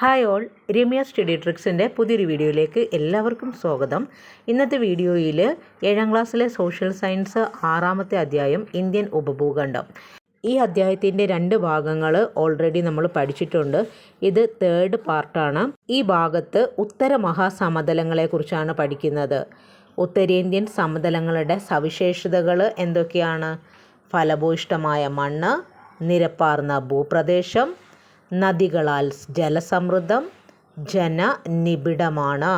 Hi all Ramya study ട്രിക്സിന്റെ പുതിയൊരു വീഡിയോയിലേക്ക് എല്ലാവർക്കും സ്വാഗതം. ഇന്നത്തെ വീഡിയോയിൽ ഏഴാം ക്ലാസ്സിലെ സോഷ്യൽ സയൻസ് ആറാമത്തെ അധ്യായം ഇന്ത്യൻ ഉപഭൂഖണ്ഡം. ഈ അധ്യായത്തിന്റെ രണ്ട് ഭാഗങ്ങൾ ഓൾറെഡി നമ്മൾ പഠിച്ചിട്ടുണ്ട്. ഇത് തേർഡ് പാർട്ടാണ് ഈ ഭാഗത്ത് ഉത്തര മഹാസമതലങ്ങളെക്കുറിച്ചാണ് പഠിക്കുന്നത്. ഉത്തരേന്ത്യൻ സമതലങ്ങളുടെ സവിശേഷതകൾ എന്തൊക്കെയാണ്? ഫലഭൂയിഷ്ടമായ മണ്ണ് നിരപ്പാർന്ന ഭൂപ്രദേശം നദികളാൽ ജലസമൃദ്ധം ജനനിബിഡമാണ്.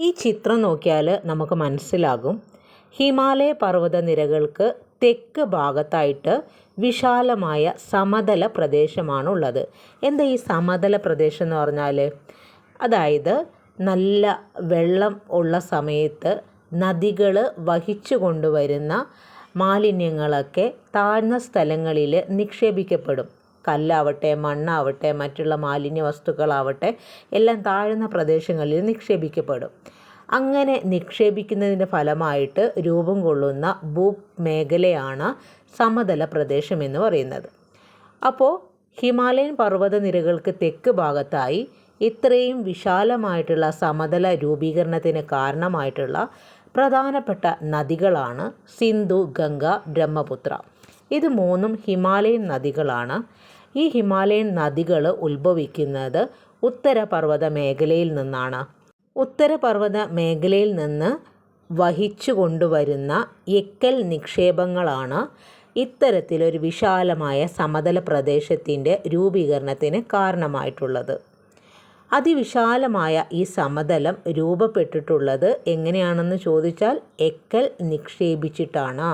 ഈ ചിത്രം നോക്കിയാൽ നമുക്ക് മനസ്സിലാകും. ഹിമാലയ പർവത നിരകൾക്ക് തെക്ക് ഭാഗത്തായിട്ട് വിശാലമായ സമതല പ്രദേശമാണുള്ളത്. എന്താ ഈ സമതല പ്രദേശം എന്ന് പറഞ്ഞാൽ അതായത് നല്ല വെള്ളം ഉള്ള സമയത്ത് നദികൾ വഹിച്ചു കൊണ്ടുവരുന്ന മാലിന്യങ്ങളൊക്കെ താഴ്ന്ന സ്ഥലങ്ങളിൽ നിക്ഷേപിക്കപ്പെടും. കല്ലാവട്ടെ മണ്ണാവട്ടെ മറ്റുള്ള മാലിന്യ വസ്തുക്കളാവട്ടെ എല്ലാം താഴ്ന്ന പ്രദേശങ്ങളിൽ നിക്ഷേപിക്കപ്പെടും. അങ്ങനെ നിക്ഷേപിക്കുന്നതിന്റെ ഫലമായിട്ട് രൂപം കൊള്ളുന്ന ഭൂമേഖലയാണ് സമതല പ്രദേശം എന്ന് പറയുന്നത്. അപ്പോൾ ഹിമാലയൻ പർവതനിരകൾക്ക് തെക്ക് ഭാഗത്തായി ഇത്രയും വിശാലമായിട്ടുള്ള സമതല രൂപീകരണത്തിന് കാരണമായിട്ടുള്ള പ്രധാനപ്പെട്ട നദികളാണ് സിന്ധു ഗംഗ ബ്രഹ്മപുത്ര. ഇത് മൂന്നും ഹിമാലയൻ നദികളാണ്. ഈ ഹിമാലയൻ നദികൾ ഉത്ഭവിക്കുന്നത് ഉത്തരപർവത മേഖലയിൽ നിന്നാണ്. ഉത്തരപർവത മേഖലയിൽ നിന്ന് വഹിച്ചു കൊണ്ടുവരുന്ന എക്കൽ നിക്ഷേപങ്ങളാണ് ഇത്തരത്തിലൊരു വിശാലമായ സമതല പ്രദേശത്തിന്റെ രൂപീകരണത്തിന് കാരണമായിട്ടുള്ളത്. അതിവിശാലമായ ഈ സമതലം രൂപപ്പെട്ടിട്ടുള്ളത് എങ്ങനെയാണെന്ന് ചോദിച്ചാൽ എക്കൽ നിക്ഷേപിച്ചിട്ടാണ്.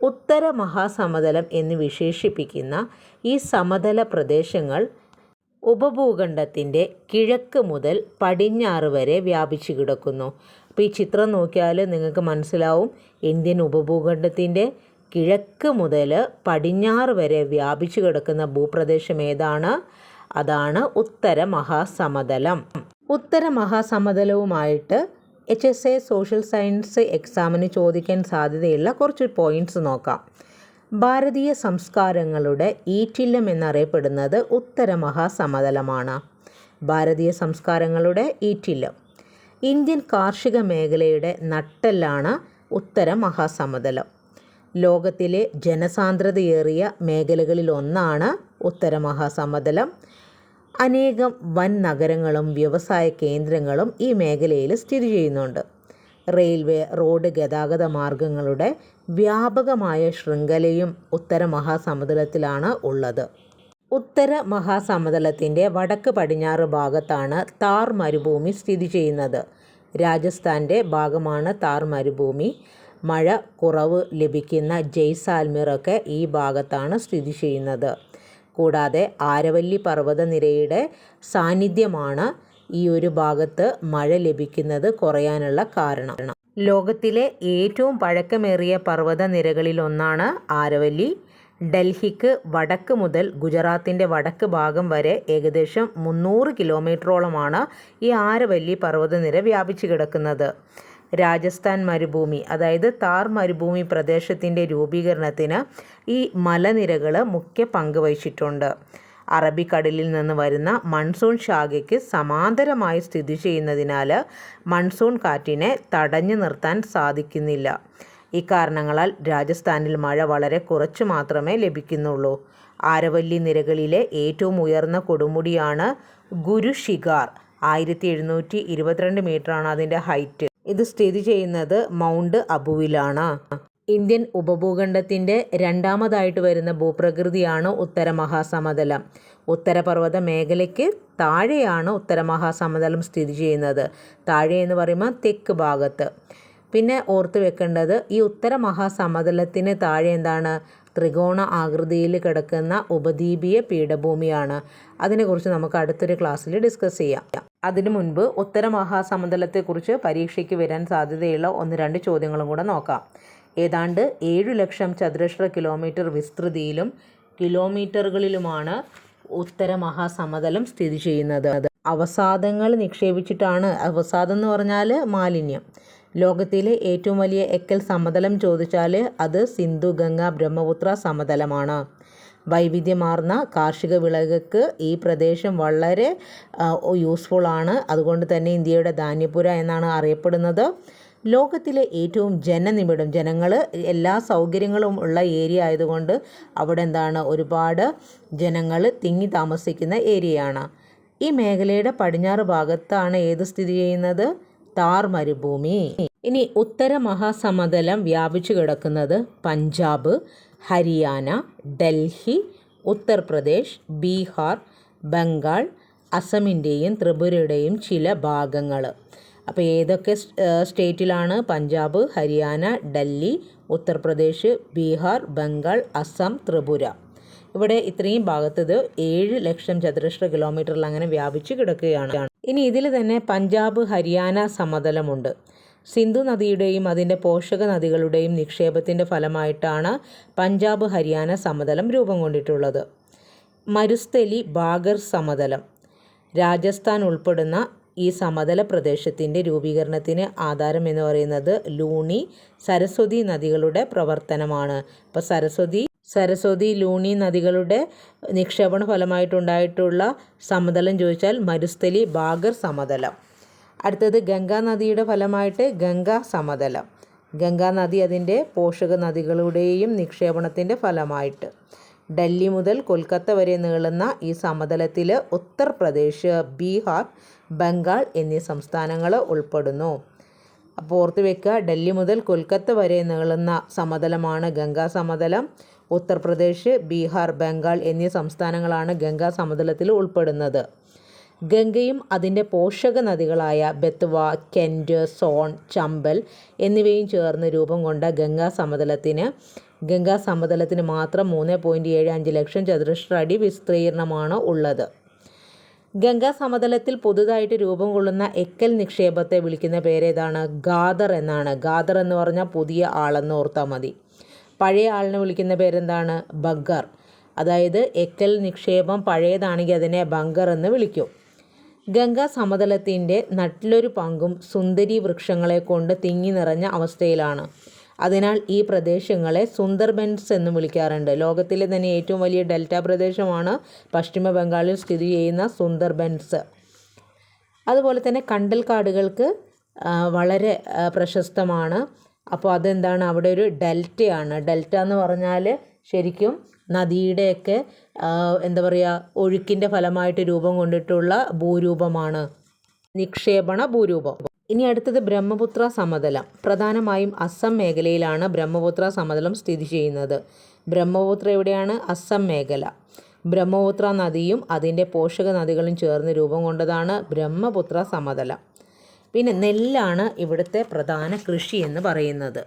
ഉത്തര മഹാസമതലം എന്ന് വിശേഷിപ്പിക്കുന്ന ഈ സമതല പ്രദേശങ്ങൾ ഉപഭൂഖണ്ഡത്തിന്റെ കിഴക്ക് മുതൽ പടിഞ്ഞാറ് വരെ വ്യാപിച്ചു കിടക്കുന്നു. അപ്പോൾ ഈ ചിത്രം നോക്കിയാൽ നിങ്ങൾക്ക് മനസ്സിലാവും. ഇന്ത്യൻ ഉപഭൂഖണ്ഡത്തിന്റെ കിഴക്ക് മുതൽ പടിഞ്ഞാറ് വരെ വ്യാപിച്ചു കിടക്കുന്ന ഭൂപ്രദേശം ഏതാണ്? അതാണ് ഉത്തര മഹാസമതലം ഉത്തര മഹാസമതലവുമായിട്ട് H S A social science എക്സാമിന് ചോദിക്കാൻ സാധ്യതയുള്ള കുറച്ച് പോയിന്റ്സ് നോക്കാം. ഭാരതീയ സംസ്കാരങ്ങളുടെ ഈറ്റില്ലം എന്നറിയപ്പെടുന്നത് ഉത്തര മഹാസമതലമാണ്. ഭാരതീയ സംസ്കാരങ്ങളുടെ ഈറ്റില്ലം ഇന്ത്യൻ കാർഷിക മേഖലയുടെ നട്ടെല്ലാണ് ഉത്തര മഹാസമതലം. ലോകത്തിലെ ജനസാന്ദ്രതയേറിയ മേഖലകളിലൊന്നാണ് ഉത്തര മഹാസമതലം. അനേകം വൻ നഗരങ്ങളും വ്യവസായ കേന്ദ്രങ്ങളും ഈ മേഖലയിൽ സ്ഥിതി ചെയ്യുന്നുണ്ട്. റെയിൽവേ റോഡ് ഗതാഗത മാർഗങ്ങളുടെ വ്യാപകമായ ശൃംഖലയും ഉത്തര മഹാസമുദ്രത്തിലാണ് ഉള്ളത്. ഉത്തര മഹാസമതലത്തിന്റെ വടക്ക് പടിഞ്ഞാറ് ഭാഗത്താണ് താർ മരുഭൂമി സ്ഥിതി ചെയ്യുന്നത്. രാജസ്ഥാന്റെ ഭാഗമാണ് താർ മരുഭൂമി. മഴ കുറവ് ലഭിക്കുന്ന ജയ്സാൽമീറൊക്കെ ഈ ഭാഗത്താണ് സ്ഥിതി ചെയ്യുന്നത്. കൂടാതെ ആരവല്ലി പർവതനിരയുടെ സാന്നിധ്യമാണ് ഈ ഒരു ഭാഗത്ത് മഴ ലഭിക്കുന്നത് കുറയാനുള്ള കാരണം. ലോകത്തിലെ ഏറ്റവും പഴക്കമേറിയ പർവതനിരകളിലൊന്നാണ് ആരവല്ലി. ഡൽഹിക്ക് വടക്ക് മുതൽ ഗുജറാത്തിന്റെ വടക്ക് ഭാഗം വരെ ഏകദേശം മുന്നൂറ് കിലോമീറ്ററോളമാണ് ഈ ആരവല്ലി പർവതനിര വ്യാപിച്ചു കിടക്കുന്നത്. രാജസ്ഥാൻ മരുഭൂമി അതായത് താർ മരുഭൂമി പ്രദേശത്തിന്റെ രൂപീകരണത്തിന് ഈ മലനിരകൾ മുഖ്യ പങ്ക് വഹിച്ചിട്ടുണ്ട്. അറബിക്കടലിൽ നിന്ന് വരുന്ന മൺസൂൺ ശാഖയ്ക്ക് സമാന്തരമായി സ്ഥിതി ചെയ്യുന്നതിനാൽ മൺസൂൺ കാറ്റിനെ തടഞ്ഞു നിർത്താൻ സാധിക്കുന്നില്ല. ഇക്കാരണങ്ങളാൽ രാജസ്ഥാനിൽ മഴ വളരെ കുറച്ച് മാത്രമേ ലഭിക്കുന്നുള്ളൂ. ആരവല്ലി നിരകളിലെ ഏറ്റവും ഉയർന്ന കൊടുമുടിയാണ് ഗുരു ഷിഗാർ ആയിരത്തി എഴുന്നൂറ്റി ഇരുപത്തിരണ്ട് മീറ്ററാണ് അതിന്റെ ഹൈറ്റ്. ഇത് സ്ഥിതി ചെയ്യുന്നത് മൗണ്ട് അബുവിലാണ്. ഇന്ത്യൻ ഉപഭൂഖണ്ഡത്തിന്റെ രണ്ടാമതായിട്ട് വരുന്ന ഭൂപ്രകൃതിയാണ് ഉത്തര മഹാസമതലം ഉത്തരപർവത മേഖലയ്ക്ക് താഴെയാണ് ഉത്തര മഹാസമതലം സ്ഥിതി ചെയ്യുന്നത്. താഴെ എന്ന് പറയുമ്പോൾ തെക്ക് ഭാഗത്ത്. പിന്നെ ഓർത്ത് വെക്കേണ്ടത് ഈ ഉത്തര മഹാസമതലത്തിന് താഴെ എന്താണ്? ത്രികോണ ആകൃതിയിൽ കിടക്കുന്ന ഉപദ്വീപീയ പീഠഭൂമിയാണ്. അതിനെക്കുറിച്ച് നമുക്ക് അടുത്തൊരു ക്ലാസ്സിൽ ഡിസ്കസ് ചെയ്യാം. അതിനു മുൻപ് ഉത്തര മഹാസമതലത്തെക്കുറിച്ച് പരീക്ഷയ്ക്ക് വരാൻ സാധ്യതയുള്ള ഒന്ന് രണ്ട് ചോദ്യങ്ങളും കൂടെ നോക്കാം. ഏതാണ്ട് ഏഴു ലക്ഷം ചതുരശ്ര കിലോമീറ്റർ വിസ്തൃതിയിലും കിലോമീറ്ററുകളിലുമാണ് ഉത്തര മഹാസമതലം സ്ഥിതി ചെയ്യുന്നത്. അവസാദങ്ങൾ നിക്ഷേപിച്ചിട്ടാണ്. അവസാദം എന്ന് പറഞ്ഞാൽ മാലിന്യം. ലോകത്തിലെ ഏറ്റവും വലിയ എക്കൽ സമതലം ചോദിച്ചാൽ അത് സിന്ധു ഗംഗ ബ്രഹ്മപുത്ര സമതലമാണ്. വൈവിധ്യമാർന്ന കാർഷിക വിളകൾക്ക് ഈ പ്രദേശം വളരെ യൂസ്ഫുൾ ആണ്. അതുകൊണ്ട് തന്നെ ഇന്ത്യയുടെ ധാന്യപുര എന്നാണ് അറിയപ്പെടുന്നത്. ലോകത്തിലെ ഏറ്റവും ജനനിബിഡം ജനങ്ങൾ എല്ലാ സൗകര്യങ്ങളും ഉള്ള ഏരിയ ആയതുകൊണ്ട് അവിടെ എന്താണ് ഒരുപാട് ജനങ്ങൾ തിങ്ങി താമസിക്കുന്ന ഏരിയയാണ്. ഈ മേഖലയുടെ പടിഞ്ഞാറ് ഭാഗത്താണ് ഏത് സ്ഥിതി ചെയ്യുന്നത്? താർ മരുഭൂമി. ഇനി ഉത്തര മഹാസമതലം വ്യാപിച്ചു കിടക്കുന്നത് പഞ്ചാബ്. ഹരിയാന ഡൽഹി ഉത്തർപ്രദേശ് ബീഹാർ ബംഗാൾ അസമിന്റെയും ത്രിപുരയുടെയും ചില ഭാഗങ്ങൾ. അപ്പോൾ ഏതൊക്കെ സ്റ്റേറ്റിലാണ് പഞ്ചാബ് ഹരിയാന ഡൽഹി ഉത്തർപ്രദേശ് ബീഹാർ ബംഗാൾ അസം ത്രിപുര? ഇവിടെ ഇത്രയും ഭാഗത്ത് ഇത് ഏഴ് ലക്ഷം ചതുരശ്ര കിലോമീറ്ററിൽ അങ്ങനെ വ്യാപിച്ച് കിടക്കുകയാണ്. ഇനി ഇതിൽ തന്നെ പഞ്ചാബ് ഹരിയാന സമതലമുണ്ട്. സിന്ധു നദിയുടെയും അതിന്റെ പോഷക നദികളുടെയും നിക്ഷേപത്തിന്റെ ഫലമായിട്ടാണ് പഞ്ചാബ് ഹരിയാന സമതലം രൂപം കൊണ്ടിട്ടുള്ളത്. മരുസ്ഥലി ബാഗർ സമതലം. രാജസ്ഥാൻ ഉൾപ്പെടുന്ന ഈ സമതല പ്രദേശത്തിന്റെ രൂപീകരണത്തിന് ആധാരം എന്ന് പറയുന്നത് ലൂണി സരസ്വതി നദികളുടെ പ്രവർത്തനമാണ്. ഇപ്പോൾ സരസ്വതി സരസ്വതി ലൂണി നദികളുടെ നിക്ഷേപണ ഫലമായിട്ടുണ്ടായിട്ടുള്ള സമതലം ചോദിച്ചാൽ മരുസ്ഥലി ബാഗർ സമതലം. അടുത്തത് ഗംഗാ നദിയുടെ ഫലമായിട്ട് ഗംഗാ സമതലം. ഗംഗാ നദി അതിന്റെ പോഷക നദികളുടെയും നിക്ഷേപണത്തിന്റെ ഫലമായിട്ട്. ഡൽഹി മുതൽ കൊൽക്കത്ത വരെ നീളുന്ന ഈ സമതലത്തിൽ ഉത്തർപ്രദേശ് ബീഹാർ ബംഗാൾ എന്നീ സംസ്ഥാനങ്ങൾ ഉൾപ്പെടുന്നു. അപ്പോൾ ഓർത്ത് വെക്കുക ഡൽഹി മുതൽ കൊൽക്കത്ത വരെ നീളുന്ന സമതലമാണ് ഗംഗാ സമതലം. ഉത്തർപ്രദേശ് ബീഹാർ ബംഗാൾ എന്നീ സംസ്ഥാനങ്ങളാണ് ഗംഗാ സമതലത്തിൽ ഉൾപ്പെടുന്നത്. ഗംഗയും അതിന്റെ പോഷക നദികളായ ബെത്വ കെൻഡ് സോൺ ചമ്പൽ എന്നിവയും ചേർന്ന് രൂപം കൊണ്ട ഗംഗാ സമതലത്തിന്. ഗംഗാ സമതലത്തിന് മാത്രം മൂന്ന് പോയിന്റ് ഏഴ് അഞ്ച് ലക്ഷം ചതുരശ്ര അടി വിസ്തീർണമാണ് ഉള്ളത്. ഗംഗാ സമതലത്തിൽ പുതുതായിട്ട് രൂപം കൊള്ളുന്ന എക്കൽ നിക്ഷേപത്തെ വിളിക്കുന്ന പേരേതാണ് ഗാദർ എന്നാണ്. ഗാദർ എന്ന് പറഞ്ഞാൽ പുതിയ ആളെന്ന് ഓർത്താൽ മതി. പഴയ ആളിനെ വിളിക്കുന്ന പേരെന്താണ്? ബഗ്ഗർ അതായത് എക്കൽ നിക്ഷേപം പഴയതാണെങ്കിൽ അതിനെ ബങ്കർ എന്ന് വിളിക്കും. ഗംഗാ സമതലത്തിന്റെ നട്ടിലൊരു പങ്കും സുന്ദരി വൃക്ഷങ്ങളെ കൊണ്ട് തിങ്ങി നിറഞ്ഞ അവസ്ഥയിലാണ്. അതിനാൽ ഈ പ്രദേശങ്ങളെ സുന്ദർബൻസ് എന്ന് വിളിക്കാറുണ്ട്. ലോകത്തിലെ തന്നെ ഏറ്റവും വലിയ ഡെൽറ്റ പ്രദേശമാണ് പശ്ചിമ ബംഗാളിൽ സ്ഥിതി ചെയ്യുന്ന സുന്ദർബൻസ്. അതുപോലെ തന്നെ കണ്ടൽ കാടുകൾക്ക് വളരെ പ്രശസ്തമാണ്. അപ്പോൾ അതെന്താണ്? അവിടെ ഒരു ഡെൽറ്റയാണ്. ഡെൽറ്റ എന്ന് പറഞ്ഞാൽ ശരിക്കും നദിയുടെയൊക്കെ എന്താ പറയുക ഒഴുക്കിന്റെ ഫലമായിട്ട് രൂപം കൊണ്ടിട്ടുള്ള ഭൂരൂപമാണ്. നിക്ഷേപണ ഭൂരൂപം. ഇനി അടുത്തത് ബ്രഹ്മപുത്ര സമതലം. പ്രധാനമായും അസം മേഖലയിലാണ് ബ്രഹ്മപുത്ര സമതലം സ്ഥിതി ചെയ്യുന്നത്. ബ്രഹ്മപുത്ര എവിടെയാണ്? അസം മേഖല. ബ്രഹ്മപുത്ര നദിയും അതിന്റെ പോഷക നദികളും ചേർന്ന് രൂപം കൊണ്ടതാണ് ബ്രഹ്മപുത്ര സമതലം. പിന്നെ നെല്ലാണ് ഇവിടുത്തെ പ്രധാന കൃഷി എന്ന് പറയുന്നത്.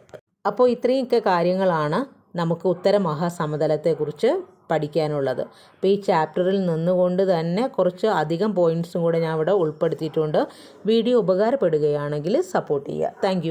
അപ്പോൾ ഇത്രയൊക്കെ കാര്യങ്ങളാണ് നമുക്ക് ഉത്തര മഹാസമതലത്തെക്കുറിച്ച് പഠിക്കാനുള്ളത്. അപ്പോൾ ഈ ചാപ്റ്ററിൽ നിന്നുകൊണ്ട് തന്നെ കുറച്ച് അധികം പോയിന്റ്സും കൂടെ ഞാൻ ഇവിടെ ഉൾപ്പെടുത്തിയിട്ടുണ്ട്. വീഡിയോ ഉപകാരപ്പെടുകയാണെങ്കിൽ സപ്പോർട്ട് ചെയ്യുക. താങ്ക്